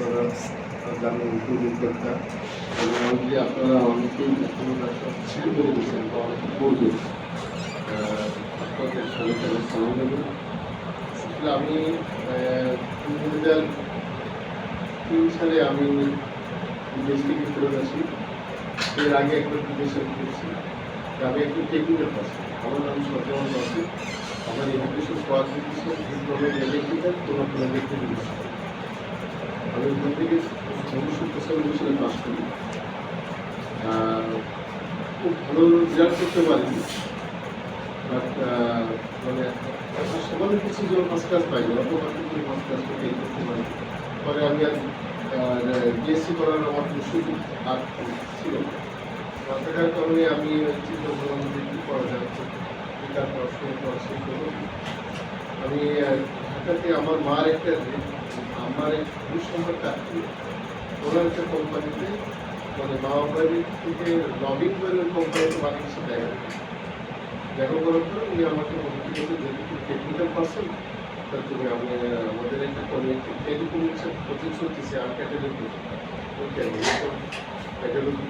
আপনারা জানেন অলরেডি আপনারা অনেকেই এখনও ব্যবসা শুরু করে দিয়েছেন বা অনেকে আমি দু হাজার তিন সালে আমি বিদেশ থেকে ফেরত আসি। এর আগে একবার বিদেশে করেছি। আমি একটু টেকনিক্যাল পার্সন আমার নাম সত্যমান বাসী। আমার এডুকেশন কোয়ালিফিকেশন ইলেকট্রিক্যাল কোনো ইলেকট্রিক আমি ওখান থেকে উনিশশো পঁচানব্বই সালে পাস করি। খুব ভালো রেজাল্ট করতে পারিনি বাট মানে সমানে কিছু জন ফার্স্ট ক্লাস পাইনি অত মাত্র করে ফার্স্ট ক্লাস করতে করতে পারি। পরে আমি আর বিএসসি করার আমার কোনো আর ছিল না। থাকার কারণে আমি চিন্তা করলাম যে কী করা যায় বেকার পড়াশোনা হলো আমি ঢাকাতে আমার মার একটা আমার এক দুঃসম্পর্ক চাকরি ওনার একটা কোম্পানিতে মানে বাবা থেকে লবিং করে কোম্পানিতে হিসেবে দেখা দেখা করার পর উনি আমাকে বলতে যেহেতু টেকনিক্যাল পার্সন তা তুমি আমি, আমাদের একটা কমিউনিটি টেলিকমিউনিকেশন কোচিং চলতেছে আর ক্যাটাগরি ওই ক্যাটাগরি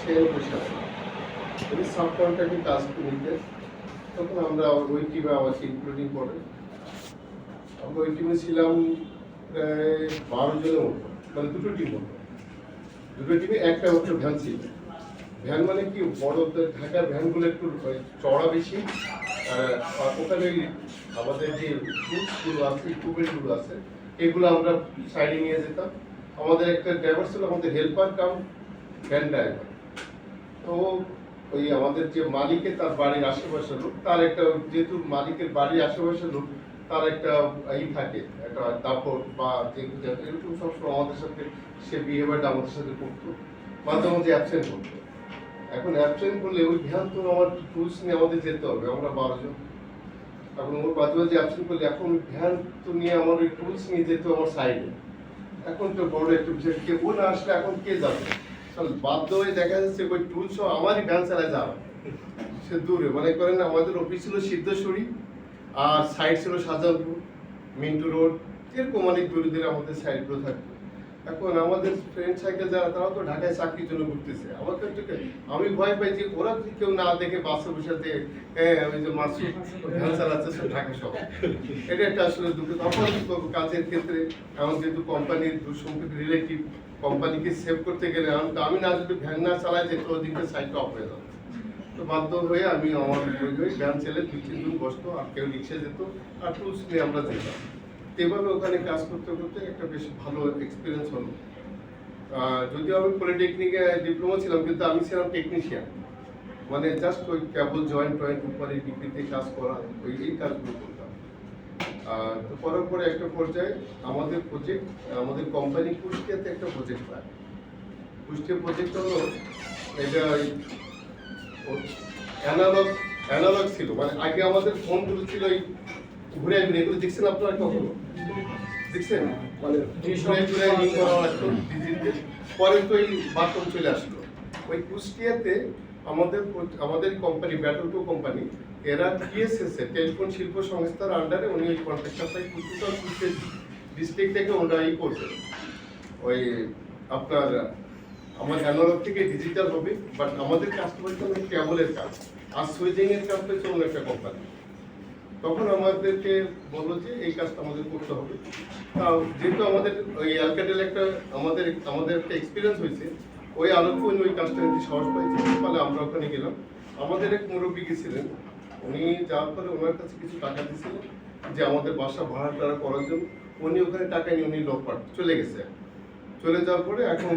সে বসে আছে। উনি সাব কন্ট্রাক্টে কাজ নিতে। তখন আমরা ওই টিমে আমার ইনক্লুডিং করে। আমরা ওই টিমে ছিলাম প্রায় বারো জনের মতো মানে দুটো টিম মতো। দুটো টিমে একটা মাত্র ভ্যান ছিল ভ্যান মানে কি, বড় ঢাকার ভ্যানগুলো একটু চড়া বেশি, আর ওখানে আমাদের যে টুলসগুলো আছে ইকুইপমেন্টগুলো আছে, এগুলো আমরা সাইডে নিয়ে যেতাম। আমাদের একটা ড্রাইভার ছিল, আমাদের হেল্পার কাম ভ্যান ড্রাইভার তো ওই আমাদের যে মালিকের তার বাড়ির আশেপাশের লোক, তার একটা, যেহেতু মালিকের বাড়ির আশেপাশের লোক তার একটা ই থাকে, একটা দাপট বা যে এরকম সবসময় আমাদের সাথে সে বিহেভিয়ারটা আমাদের সাথে করতো, মাঝে মাঝে অ্যাবসেন্ট করতো এখন অ্যাবসেন্ট করলে ওই ভ্যান তো আমার টুলস নিয়ে আমাদের যেতে হবে, আমরা বারো জন। এখন ওর মাঝে মাঝে অ্যাবসেন্ট করলে এখন ভ্যান তো নিয়ে আমার ওই টুলস নিয়ে যেতে আমার সাইডে এখন তো বড় একটু বিষয়, কে ও না আসলে এখন কে যাবে? তাহলে বাধ্য হয়ে দেখা যাচ্ছে ওই টুলস আমারই ভ্যান চালায় যাওয়া সে দূরে, মনে করেন আমাদের অফিস ছিল সিদ্ধেশ্বরী আর সাইড ছিল শাহজাহানপুর মিন্টু রোড এরকম অনেক দূরে দূরে আমাদের সাইডগুলো থাকতো। এখন আমাদের ফ্রেন্ড সাইকেল যারা তারাও তো ঢাকায় চাকরির জন্য ঘুরতেছে। আমার কাছে আমি ভয় পাই যে ওরা যদি কেউ না দেখে বাসে বসে থাকে, হ্যাঁ ওই যে মাসু ভ্যান চালাচ্ছে সব ঢাকা সব এটা একটা আসলে দুটো তখন কাজের ক্ষেত্রে এখন যেহেতু কোম্পানির দুঃসম্পর্ক রিলেটিভ কোম্পানিকে সেভ করতে গেলে আমি না যদি ভ্যান না চালাই যেত ওদিকে সাইডটা অফ হয়ে যাবে। তো বাধ্য হয়ে আমি আমার ভ্যান ছেলে দুই তিনজন বসতো, আর কেউ রিক্সায় যেত, আর টুলস নিয়ে আমরা যেতাম। এভাবে ওখানে কাজ করতে করতে একটা বেশ ভালো এক্সপিরিয়েন্স হলো। যদিও আমি পলিটেকনিকে ডিপ্লোমা ছিলাম, কিন্তু আমি ছিলাম টেকনিশিয়ান মানে জাস্ট ওই কেবল জয়েন্ট টয়েন্ট উপরে ডিপিতে কাজ করা, ওই এই কাজগুলো করতাম। তো পরে পরে একটা পর্যায়ে আমাদের প্রজেক্ট আমাদের কোম্পানি কুষ্টিয়াতে একটা প্রজেক্ট পায়। কুষ্টিয়া প্রজেক্ট হলো, এটা অ্যানালগ অ্যানালগ ছিল। মানে আগে আমাদের ফোনগুলো ছিল এই ঘুরে ঘুরে এগুলো দেখছেন আপনারা কখনো? দেখছেন? মানে ঘুরে ঘুরে পরে তো এই বাথরুম চলে আসলো। ওই কুষ্টিয়াতে আমাদের আমাদের কোম্পানি ব্যাটলটো কোম্পানি এরা টিএসএস এ টেলিফোন শিল্প সংস্থার আন্ডারে উনি ওই কন্ট্রাক্টরটাই কুষ্টিয়া ডিস্ট্রিক্ট থেকে ওনারা ই করছে ওই আপনার আমার অ্যানালগ থেকে ডিজিটাল হবে বাট আমাদের কাজটা হচ্ছে অনেক কেবলের কাজ, আর সুইচিং এর কাজ হচ্ছে অন্য একটা কোম্পানি তখন আমাদেরকে বলল যে, এই কাজটা আমাদের করতে হবে। তাও যেহেতু আমাদের ওই অ্যালকাটেল একটা আমাদের আমাদের একটা এক্সপিরিয়েন্স হয়েছে, ওই আলোকে ওই কাজটা নিতে সাহস পাইছে ফলে আমরা ওখানে গেলাম। আমাদের এক মুরব্বী গেছিলেন উনি যাওয়ার পরে ওনার কাছে কিছু টাকা দিয়েছিলেন, যে আমাদের বাসা ভাড়া টাড়া করার জন্য। উনি ওখানে টাকা নিয়ে উনি লোক চলে গেছে। চলে যাওয়ার পরে এখন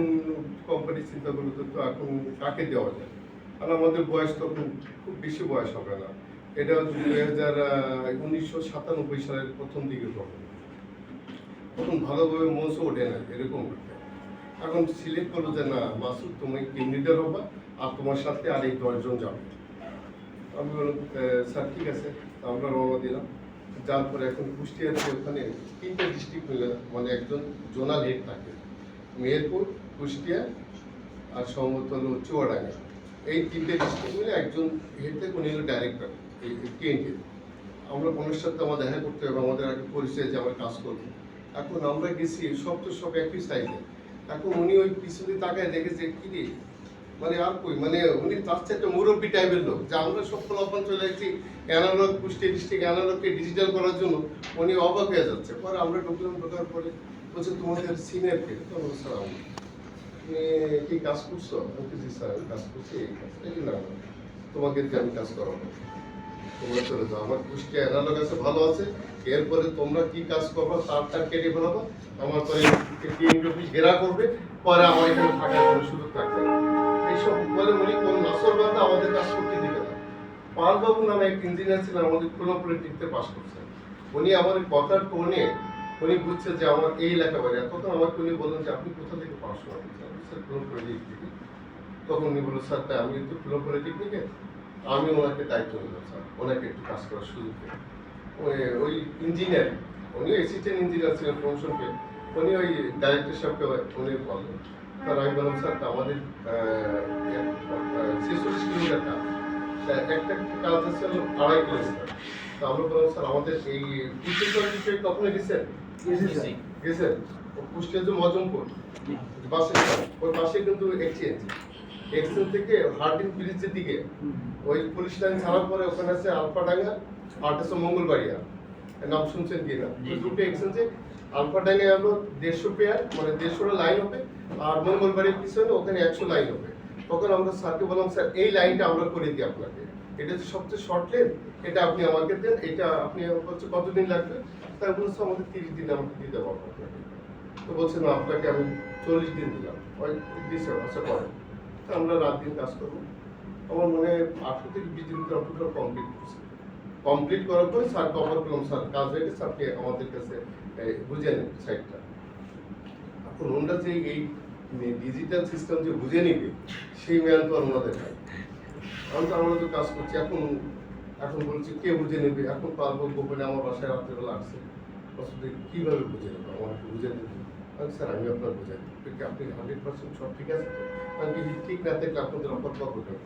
কোম্পানি চিন্তা করল তো এখন কাকে দেওয়া যায় আর আমাদের বয়স তখন খুব বেশি বয়স হবে না। এটা হচ্ছে দুই হাজার উনিশশো সাতানব্বই সালের প্রথম দিকে তখন তখন ভালোভাবে মঞ্চে ওঠে না, এরকম এখন সিলেক্ট করল যে না, মাসুদ, তুমি টিম লিডার হবা, আর তোমার সাথে আর এই দশজন যাবে। আমি বললাম স্যার, ঠিক আছে। আমরা রওনা দিলাম। যার পরে এখন কুষ্টিয়াতে ওখানে তিনটে ডিস্ট্রিক্ট মানে একজন জোনাল হেড থাকে। মেহেরপুর, কুষ্টিয়া আর সম্ভবত হলো চুয়াডাঙ্গা। এই তিনটে ডিস্ট্রিক্ট মিলে একজন হেড উনি হলো ডাইরেক্টর এই টিএনটি আমরা ওনার সাথে আমার দেখা করতে হবে, আমাদের আগে পরিচয় যে আমরা কাজ করব। এখন আমরা গেছি, সব তো সব একই সাইজে এখন উনি ওই পিছনে তাকায় দেখেছে কি রে? মানে আর কই মানে উনি তার একটা মুরব্বী টাইপের লোক, যে আমরা সব ফলাফল চলে এসেছি অ্যানালগ পুষ্টি ডিস্ট্রিক্ট অ্যানালগকে ডিজিটাল করার জন্য। উনি অবাক হয়ে যাচ্ছে। পরে আমরা ঢুকলাম, ঢোকার পরে বলছে, তোমাদের সিনিয়র কে? তো স্যার, আমি। কি কাজ করছ? আমি স্যার, আমি কাজ করছি এই কাজ এই না। তোমাকে আমি কাজ করাবো। তোমরা চলে যাও। আমার পুষ্টি অ্যানালগ আছে, ভালো আছে। এরপরে তোমরা কি কাজ করবে, তারটা কেটে ফেলাবো। আমার পরে তিন অফিস ঘেরা করবে। পরে আমার এখানে থাকার কোনো সুযোগ থাকবে এইসব বলে উনি কোন নাসর বান্ধা আমাদের কাজ করতে দিবে না। পালবাবু নামে এক ইঞ্জিনিয়ার ছিলেন, আমাদের খুলনা টিকতে পাস করছেন। উনি আমার কথার টোনে উনি বুঝছে যে আমার এই লেখাপড়া তখন আমাকে উনি বললেন যে আপনি কোথা থেকে পড়াশোনা করছেন? আমি, স্যার খুলনা পলিটেকনিকে তখন উনি বললেন স্যার তাই আমি তো খুলনা পলিটেকনিকে আমি ওনাকে দায়িত্ব নিলাম স্যার। ওনাকে একটু কাজ করার সুযোগ দিন। ওই- ওই ইঞ্জিনিয়ার উনি অ্যাসিস্ট্যান্ট ইঞ্জিনিয়ার ছিলেন প্রমোশন পেয়ে। উনি ওই ডাইরেক্টর সাহেবকে উনি বললেন স্যার আমি বললাম স্যার আমাদের ছেচল্লিশ কিলোমিটার একটা কাজ আছে আড়াই কিলোমিটার। তো আমরা বললাম স্যার আমাদের এই বিষয়ে কখনো গেছেন ও কুষ্টিয়া যে মজমপুর বাসে ওই পাশে কিন্তু এক্সচেঞ্জ এক্সচেঞ্জ থেকে হার্ডিন ব্রিজের দিকে। ওই পুলিশ লাইন ছাড়ার পরে ওখানে আছে আলফাডাঙ্গা আর আছে মঙ্গলবাড়িয়া। নাম শুনছেন কি না। দুটো এক্সচেঞ্জে আলফাডাঙ্গা হলো দেড়শো পেয়ার মানে দেড়শোটা লাইন হবে আর মঙ্গলবাড়ির পিছনে ওখানে একশো লাইন হবে। তখন আমরা স্যারকে বললাম স্যার এই লাইনটা আমরা করে দিই আপনাকে। এটা হচ্ছে সবচেয়ে শর্ট লেন এটা আপনি আমাকে দেন এটা আপনি হচ্ছে কতদিন লাগবে? তাই বলছে আমাদের তিরিশ দিন আমাকে দিতে পারব। তো বলছে, না, আপনাকে আমি চল্লিশ দিন দিলাম। আচ্ছা পরে। তো আমরা রাত দিন কাজ করব। আমার মনে হয় আঠারো থেকে বিশ দিন কম্পিউটার কমপ্লিট করছে। কমপ্লিট করার পরে স্যার কভার করলাম, স্যার কাজ হয়ে গেছে, আপনি আমাদের কাছে বুঝে নেন সাইটটা। এখন ওনারা যে এই ডিজিটাল সিস্টেম যে বুঝে নিবে, সেই ম্যান তো আর ওনাদের নাই। আমি তো আমরা তো কাজ করছি। এখন এখন বলছি কে বুঝে নেবে? এখন পারব গোপনে আমার বাসায় রাত্রেবেলা আসছে। বলছে কীভাবে বুঝে নেবে? আমার বুঝে নেবে আমি স্যার আমি আপনার বুঝে নেব কি আপনি হান্ড্রেড পার্সেন্ট সব ঠিক আছে আমি কি ঠিক না থাকলে আপনাদের অফার করব কেন?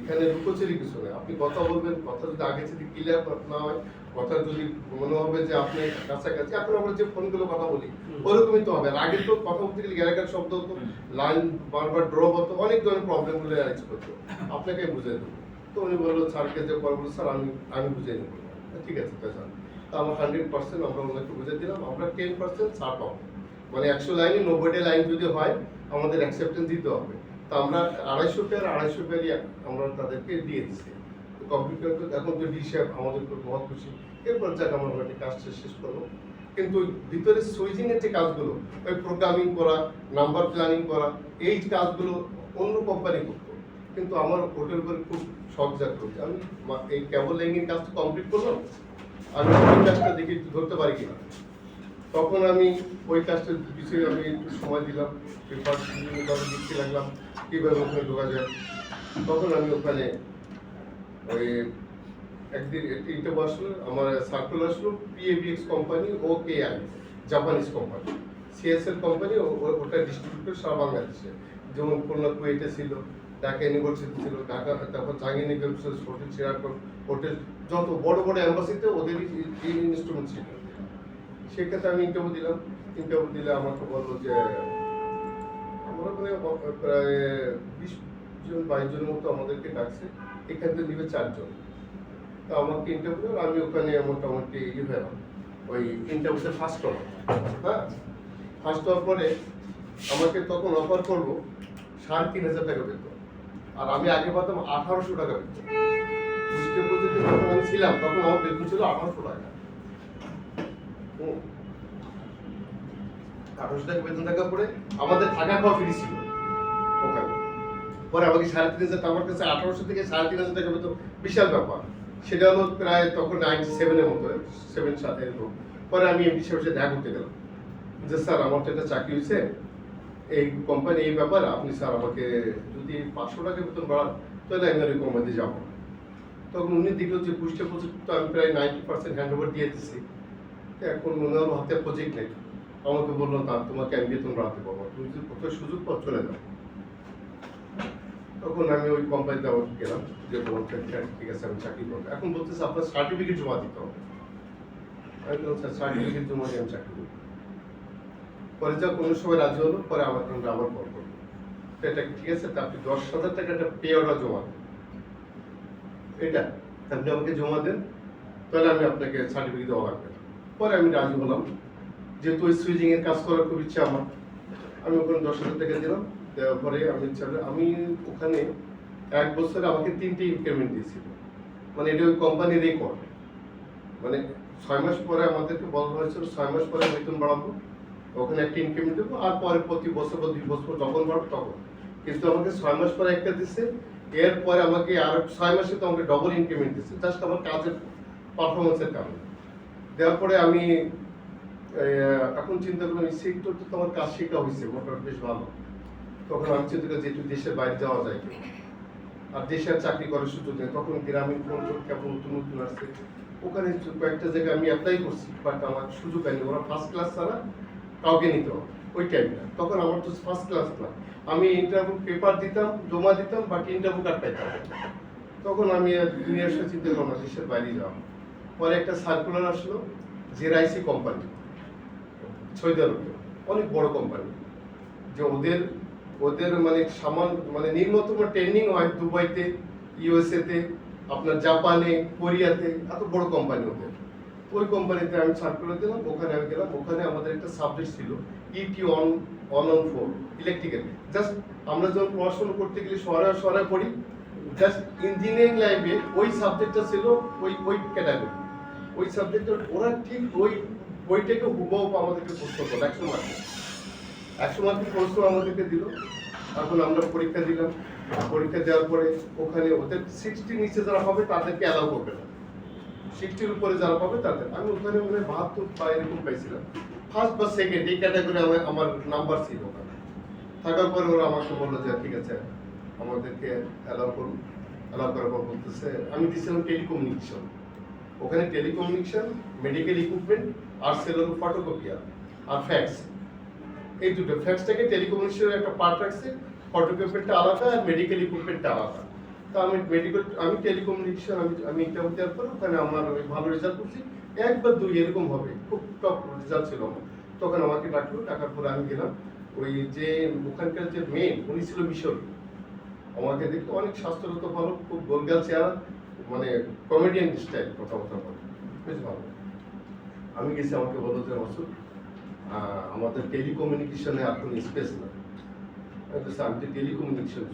এখানে লুকোচুরি কিছু নেই। আপনি কথা বলবেন কথা যদি আগে যদি ক্লিয়ার না হয় কথা যদি মনে হবে যে আপনি কাছাকাছি এখন আমরা যে ফোনগুলো কথা বলি ওরকমই তো হবে। আগে তো কথা বলতে গেলে গ্যারাগার শব্দ হতো লাইন বারবার ড্রপ হতো অনেক ধরনের প্রবলেমগুলো অ্যারেঞ্জ করতো। আপনাকে বুঝে দেবো। তো উনি বলল, স্যারকে যে বলল স্যার, আমি আমি বুঝে নেব। ঠিক আছে তো স্যার। তো আমরা হান্ড্রেড পার্সেন্ট আমরা ওনাকে বুঝে দিলাম, আমরা টেন পার্সেন্ট ছাড় পাবো। মানে একশো লাইনে, নব্বইটা লাইন যদি হয়, আমাদের অ্যাকসেপ্টেন্স দিতে হবে। তো আমরা আড়াইশো পেয়ার, আড়াইশো পেয়ারই আমরা তাদেরকে দিয়ে দিচ্ছি তো কম্পিউটার এখন তো ডিসাপ আমাদের খুব মহৎ খুশি। এরপর যাক আমরা ওই কাজটা শেষ করব। কিন্তু ভিতরে সুইচিং এর যে কাজগুলো, ওই প্রোগ্রামিং করা নাম্বার প্ল্যানিং করা, এই কাজগুলো অন্য কোম্পানি করতো। কিন্তু আমার হোটেল করে খুব জাগতো যে আমি এই কেবল লাইনের কাজটা কমপ্লিট করলাম? আমি ওই কাজটা দেখি ধরতে পারি কিনা? তখন আমি ওই কাজটার পিছিয়ে আমি একটু সময় দিলাম পেপার বিভিন্নভাবে লিখতে লাগলাম, কীভাবে ওখানে ঢোকা যায়। তখন আমি ওখানে ওই একদিন ইন্টারভিউ আসলো আমার সার্কুলার আসলো PABX company OKI Japanese company CSL company ওটা ডিস্ট্রিবিউটর সারা বাংলাদেশে। যেমন খুলনা, কুয়েটে ছিল। ঢাকা ইউনিভার্সিটি ছিল ঢাকা তারপর জাহাঙ্গীর ইউনিভার্সিটি হোটেল সিরাকন হোটেল যত বড় বড় অ্যাম্বাসিতে ওদের ইনস্ট্রুমেন্ট ছিল। সেক্ষেত্রে আমি ইন্টারভিউ দিলাম। ইন্টারভিউ দিলে আমাকে বলল যে, আমরা মানে প্রায় বিশ জন, বাইশ জনের মতো আমাদেরকে ডাকছে। এখান থেকে নিবে চারজন। তো আমাকে ইন্টারভিউ আমি ওখানে মোটামুটি ইয়ে হলাম ওই ইন্টারভিউতে ফার্স্ট হলাম। হ্যাঁ? ফার্স্ট হওয়ার পরে আমাকে তখন অফার করব সাড়ে তিন হাজার টাকা বেতন। আর আমি আগে পাতাম আঠারোশো টাকা বেতন বুঝতে প্রজেক্টে যখন আমি ছিলাম, তখন আমার বেতন ছিল আঠারোশো টাকা। আঠারোশো টাকা বেতন থাকার পরে আমাদের থাকা খাওয়া ফ্রি ছিল। ওখানে। পরে আমাকে সাড়ে তিন হাজার, আমার কাছে আঠারোশো থেকে সাড়ে তিন হাজার টাকা বেতন। বিশাল ব্যাপার। সেটা হলো প্রায় তখন নাইনটি সেভেনের মতো সেভেন সাত এরকম পরে আমি এমডি সাহেবের দেখা করতে গেলাম। যে স্যার, আমার তো একটা চাকরি হয়েছে এই কোম্পানি এই ব্যাপার আপনি স্যার আমাকে যদি পাঁচশো টাকা বেতন বাড়ান, তাহলে আমি আর ওই কোম্পানিতে যাব। তখন উনি দেখল যে পুষ্টে প্রজেক্ট তো আমি প্রায় নাইনটি পার্সেন্ট হ্যান্ড ওভার দিয়ে দিচ্ছি তো এখন ওনার হাতে প্রজেক্ট নেই। আমাকে বলল, না, তোমাকে আমি বেতন বাড়াতে পারব। তুমি যদি কোথাও সুযোগ পাও, চলে যাও। তখন আমি ওই কোম্পানিতে আবার গেলাম, যে বলছেন ঠিক আছে, আমি চাকরি করব। এখন বলতেছে, আপনার সার্টিফিকেট জমা দিতে হবে। আমি বললাম, স্যার সার্টিফিকেট জমা দিয়ে আমি চাকরি করব। পরে যা কোনো সময় রাজি হলো, পরে আমার সঙ্গে আবার কল করল এটা ঠিক আছে, তা আপনি দশ হাজার টাকা একটা পে অর্ডার জমা এটা, আপনি আমাকে জমা দেন, তাহলে আমি আপনাকে সার্টিফিকেট দেওয়া লাগবে পরে আমি রাজি হলাম। যেহেতু ওই সুইচিং এর কাজ করার খুব ইচ্ছা আমার, আমি ওখানে দশ হাজার টাকা দিলাম, দেওয়ার পরে আমি চাইলে, আমি ওখানে এক বছরে আমাকে তিনটে ইনক্রিমেন্ট দিয়েছিল। মানে এটা ওই কোম্পানির রেকর্ড মানে ছয় মাস পরে আমাদেরকে বলা হয়েছিল, ছয় মাস পরে বেতন বাড়াবো। ওখানে একটা ইনক্রিমেন্ট দেবো, আর পরে প্রতি বছর বা দুই বছর যখন বাড়বো তখন। কিন্তু আমাকে ছয় মাস পরে একটা দিচ্ছে এরপরে আমাকে আর ছয় মাসে তো আমাকে ডবল ইনক্রিমেন্ট দিচ্ছে জাস্ট আমার কাজের পারফরমেন্সের কারণে। দেওয়ার পরে আমি এখন চিন্তা করলাম, এই সেক্টর তো আমার কাজ শেখা হয়েছে, মোটামুটি বেশ ভালো। তখন আমি চিন্তা করি যে একটু দেশের বাইরে যাওয়া যায়। আর দেশে আর চাকরি করার সুযোগ নেই, তখন গ্রামীণ ফোন কেমন নতুন নতুন আসছে। ওখানে কয়েকটা জায়গায় আমি অ্যাপ্লাই করছি বাট আমার সুযোগ হয়নি, ওরা ফার্স্ট ক্লাস ছাড়া কাউকে নিতে হবে। ওই টাইমটা তখন আমার তো ফার্স্ট ক্লাস না আমি ইন্টারভিউ পেপার দিতাম, জমা দিতাম, বাকি ইন্টারভিউ কার্ড পাইতাম। না। তখন আমি দুনিয়ার সাথে চিন্তা করলাম দেশের বাইরে যাওয়া পরে একটা সার্কুলার আসলো জেরাইসি কোম্পানি আরবে। অনেক বড় কোম্পানি যে ওদের ওদের মানে সামান মানে নিম্নতম ট্রেনিং হয় দুবাইতে ইউএসএতে আপনার জাপানে, কোরিয়াতে, এত বড় কোম্পানি ওদের। ওই কোম্পানিতে আমি সার্কুলার দিলাম, ওখানে আমি গেলাম, ওখানে আমাদের একটা সাবজেক্ট ছিল ET on on on four electrical just আমরা যখন পড়াশোনা করতে গেলে সরা সরা পড়ি জাস্ট ইঞ্জিনিয়ারিং লাইফে ওই সাবজেক্টটা ছিল ওই ওই ক্যাটাগরি ওই সাবজেক্টটা ওরা ঠিক ওই বইটাকে হুবহু আমাদেরকে প্রশ্ন করল, একশো মার্কে একশো মার্কের প্রশ্ন আমাদেরকে দিল। এখন আমরা পরীক্ষা দিলাম। পরীক্ষা দেওয়ার পরে ওখানে ওদের সিক্সটি নিচে যারা হবে তাদেরকে অ্যালাউ করবে না। সিক্সটির উপরে যারা পাবে তাদের। আমি ওখানে মনে বাহাত্তর বা এরকম পাইছিলাম। ফার্স্ট বা সেকেন্ড এই ক্যাটাগরি আমার আমার নাম্বার ছিল ওখানে। থাকার পরে ওরা আমাকে বলল যে ঠিক আছে, আমাদেরকে অ্যালাউ করুন। অ্যালাউ করার পর বলতেছে, আমি দিয়েছিলাম টেলিকমিউনিকেশন ওখানে টেলিকমিউনিকেশন মেডিকেল ইকুইপমেন্ট আর সেলুন ফটোকপিয়ার আর ফ্যাক্স এই দুটো। ফ্যাক্সটাকে টেলিকমিউনিকেশনের একটা পার্ট রাখছে ফটোকপিয়ারটা আলাদা আর মেডিকেল ইকুইপমেন্টটা আলাদা। তো আমি মেডিকেল আমি টেলিকমিউনিকেশন আমি আমি ইন্টারভিউ দেওয়ার পর ওখানে আমার ভালো রেজাল্ট করছি। এক বা দুই এরকম হবে, খুব টপ রেজাল্ট ছিল আমার। তখন আমাকে ডাকলো, ডাকার পরে আমি গেলাম। ওই যে ওখানকার যে মেন উনি ছিল মিশর। আমাকে দেখতে অনেক স্বাস্থ্যগত ভালো, খুব গোলগাল চেহারা মানে কমেডিয়ান স্টাইল কথা বলে। বেশ ভালো। আমি গেছি আমাকে বলল যে, মাসুদ আমাদের টেলিকমিউনিকেশনে আর কোনো স্পেস না আমি তো টেলিকমিউনিকেশন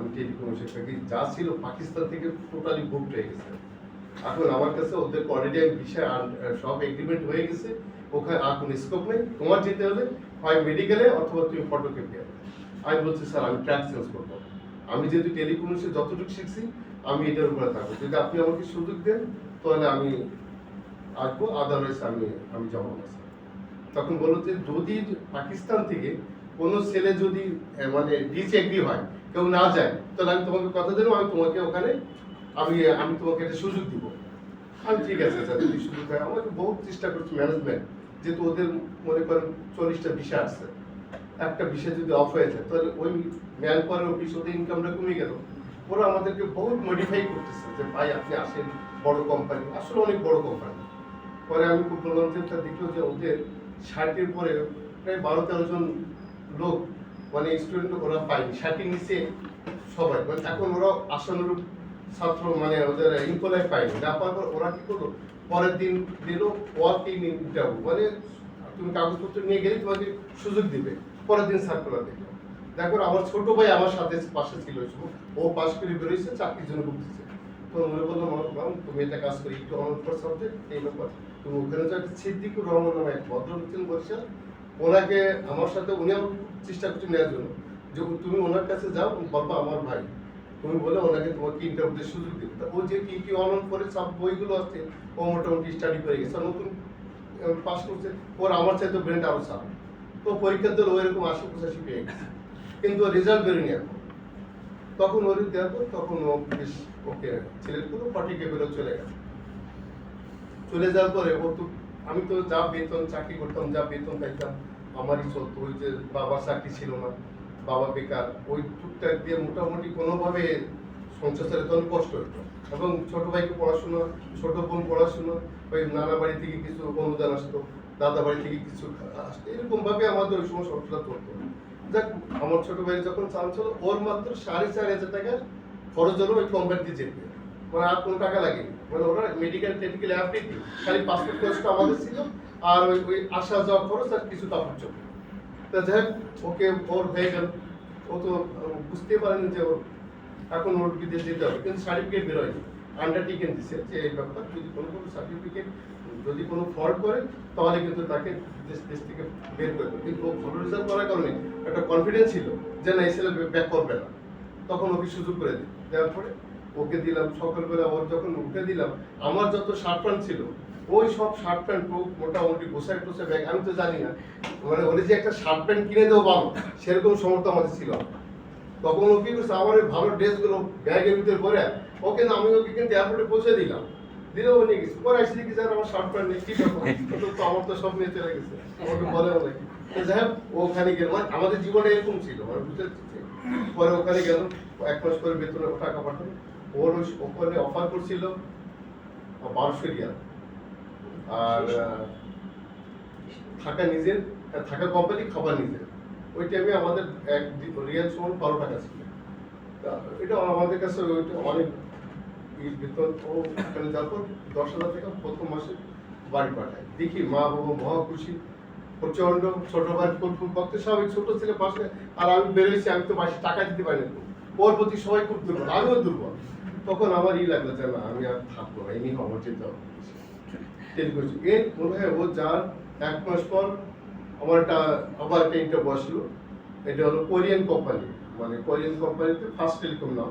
আমি টেলিকমিউনিকেশন যা ছিল পাকিস্তান থেকে টোটালি হয়ে গেছে। এখন আমার কাছে ওদের বিষয় সব এগ্রিমেন্ট হয়ে গেছে। ওখানে আর কোনো স্কোপ নেই। তোমার যেতে হলে হয় মেডিকেলে অথবা তুমি আমি বলছি, স্যার, আমি করব। আমি যেহেতু যতটুকু শিখছি, আমি এটার উপরে থাকব। যদি আপনি আমাকে সুযোগ দেন, তাহলে আমি আসব। আদারওয়াইজ আমি আমি যাব না, স্যার। তখন বলল যে, যদি পাকিস্তান থেকে কোনো ছেলে যদি মানে ডিসএগ্রি হয়, কেউ না যায়, তাহলে আমি তোমাকে কথা দিলাম আমি তোমাকে ওখানে, আমি আমি তোমাকে একটা সুযোগ দিব। আমি ঠিক আছে স্যার যদি সুযোগ হয় আমাকে বহুত চেষ্টা করছি ম্যানেজমেন্ট যেহেতু ওদের মনে করেন চল্লিশটা বিষয় আসছে একটা বিষয় যদি অফ হয়ে যায়, তাহলে ওই ম্যান পাওয়ার অফিস ওদের ইনকামটা কমে গেল। ওরা আমাদেরকে বহুত মডিফাই করতেছে যে, ভাই, আপনি আসেন, বড় কোম্পানি আসলে অনেক বড় কোম্পানি পরে আমি বললাম যে দেখল যে ওদের ষাটের পরে প্রায় বারো তেরো জন লোক মানে স্টুডেন্ট ওরা পায়নি। ষাটের নিচে সবাই। মানে এখন ওরা আসানুরূপ ছাত্র মানে ওদের ইম্পলাই পায়নি। না পাওয়ার পর ওরা কি করল? পরের দিন দিল ওয়ার্কিং ইন্টারভিউ মানে তুমি কাগজপত্র নিয়ে গেলে তোমাকে সুযোগ দিবে। পরের দিন সার্কুলার দেখল। দেখো, আমার ছোট ভাই আমার সাথে পাশে ছিল ও পাশ করে বেরোয়েছে চাকরির জন্য ভুগতেছে তো মনে বললাম ম্যাম তুমি এটা কাজ করি, একটু অনার ফর সাবজেক্ট এই ব্যাপার। তুমি ওখানে যে সিদ্দিকুর রহমান নামে এক ভদ্রলোক ছিলেন বরিশাল। ওনাকে আমার সাথে উনি আমার চেষ্টা করছেন নেওয়ার জন্য। যে তুমি ওনার কাছে যাও, বলবা আমার ভাই। তুমি বলে ওনাকে তোমাকে ইন্টারভিউতে সুযোগ দিবে। তা ও যে কি কি অনলাইন করে সব বইগুলো আছে, ও মোটামুটি স্টাডি করে গেছে। নতুন পাস করছে, ওর আমার চাইতে ব্রেনটা আরও সাপ তো পরীক্ষার দিলে ও এরকম আশি পঁচাশি পেয়ে গেছে। কিন্তু রেজাল্ট বেরোয়নি এখন। তখন ওর দেওয়ার পর তখন ও বেশ ওকে সিলেক্ট করে ফর্টি কে বেরো চলে গেল। চলে যাওয়ার পরে ও তো আমি তো যা বেতন, চাকরি করতাম, যা বেতন পাইতাম, আমারই চলতো। ওই যে বাবার চাকরি ছিল না, বাবা বেকার, ওই টুকটাক দিয়ে মোটামুটি কোনোভাবে সংসার চালাতে অনেক কষ্ট হতো এবং ছোট ভাইকে পড়াশোনা, ছোট বোন পড়াশোনা, ওই নানা বাড়ি থেকে কিছু অনুদান আসতো, দাদা বাড়ি থেকে কিছু আসতো এরকম ভাবে আমাদের ওই সময় সংসার চলতো। যাক, আমার ছোট ভাই যখন চান্স হলো ওর মাত্র সাড়ে চার হাজার টাকা খরচ হলো ওই কোম্পানিতে যেতে। মানে আর কোনো টাকা লাগেনি। মানে ওরা মেডিকেল টেডিকেল অ্যাপ্লিটি খালি পাসপোর্ট খরচটা আমাদের ছিল, আর ওই ওই আসা যাওয়া খরচ আর কিছু কাপড় চোপড় তা যাই ওকে ওর হয়ে গেল। ও তো বুঝতে পারেনি যে ওর এখন ওর বিদেশ যেতে হবে। কিন্তু সার্টিফিকেট বেরোয়নি আন্ডারটেকেন দিছে যে এই ব্যাপার, যদি কোনো কোনো সার্টিফিকেট যদি কোনো ফল্ট করে, তাহলে কিন্তু তাকে দেশ দেশ থেকে বের করবে কিন্তু ও ভালো রেজাল্ট করার কারণে একটা কনফিডেন্স ছিল যে না, এই ছেলে ব্যাক করবে না। তখন ওকে সুযোগ করে দিই দেওয়ার পরে ওকে দিলাম সকালবেলা ওর যখন উঠে দিলাম, আমার যত শার্ট প্যান্ট ছিল, ওই সব শার্ট প্যান্ট মোটামুটি গোসাই টোসাই ব্যাগ আমি তো জানি না মানে ওরে যে একটা শার্ট প্যান্ট কিনে দেবো পাবো সেরকম সমর্থ আমাদের ছিল। তখন ও কি করছে, আমার ওই ভালো ড্রেসগুলো ব্যাগের ভিতরে ভরে ওকে না, আমি ওকে কিন্তু এয়ারপোর্টে পৌঁছে দিলাম। দিলে ও নিয়ে গেছে। পরে আসছি কি, স্যার, আমার শার্ট প্যান্ট নেই ব্যাপার তো আমার তো সব নিয়ে চলে গেছে বলে যাই হোক ওখানে গেল মানে আমাদের জীবনে এরকম ছিল মানে বুঝতে পরে ওখানে গেল এক মাস পরে বেতনে টাকা পাঠালো। ওর ওখানে অফার করছিল বারোশো রিয়াল আর থাকা নিজের থাকা কোম্পানি খাবার নিজের। ওই টাইমে আমাদের এক রিয়াল সমান বারো টাকা ছিল। এটা আমাদের কাছে অনেক ই বেতন ও ওখানে যাওয়ার দশ হাজার টাকা প্রথম মাসে বাড়ি পাঠায়। দেখি মা বাবা মহা খুশি প্রচণ্ড ছোট ভাই ফুটফুল ভক্ত সবাই ছোট ছেলে পাশে আর আমি বেরোইছি আমি তো বাসে টাকা দিতে পারি না ওর প্রতি সবাই খুব দুর্বল আমিও দুর্বল। তখন আমার ই লাগল যে, না, আমি আর থাকব না এমনি হবে টেলিভিশন এর মনে হয় ও যার এক মাস পর আমার একটা আবার একটা ইন্টার বসল। এটা হলো কোরিয়ান কোম্পানি। মানে কোরিয়ান কোম্পানিতে ফার্স্ট টেলিকম নাম।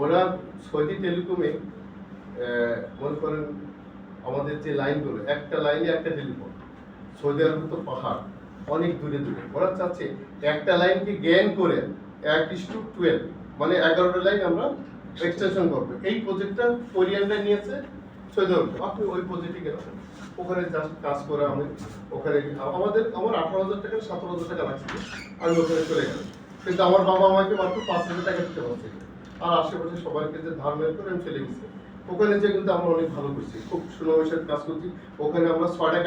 ওরা সৌদি টেলিকমে মনে করেন আমাদের যে লাইনগুলো, একটা লাইনে একটা টেলিফোন সৌদি আরব তো পাহাড়, অনেক দূরে দূরে। ওরা চাচ্ছে একটা লাইনকে জ্ঞান করে, এক ইস টু টুয়েলভ মানে এগারোটা লাইন আমরা এক্সটেনশন করব। এই প্রজেক্টটা কোরিয়ানরা নিয়েছে সৌদি আপনি ওই প্রজেক্টে গেলেন। ওখানে কাজ করে আমি ওখানে আমাদের, আমার আঠারো হাজার টাকা, সতেরো হাজার টাকা লাগছিল আমি ওখানে চলে গেলাম। কিন্তু আমার বাবা আমাকে মাত্র পাঁচ হাজার টাকা দিতে পারছে আর আশেপাশে সবাইকে যে ধার মের করে আমি চলে গেছি। ওখানে যে কিন্তু আমরা অনেক ভালো করছি। খুব সুনামের সাথে কাজ করছি। ওখানে আমরা ছয় টাকা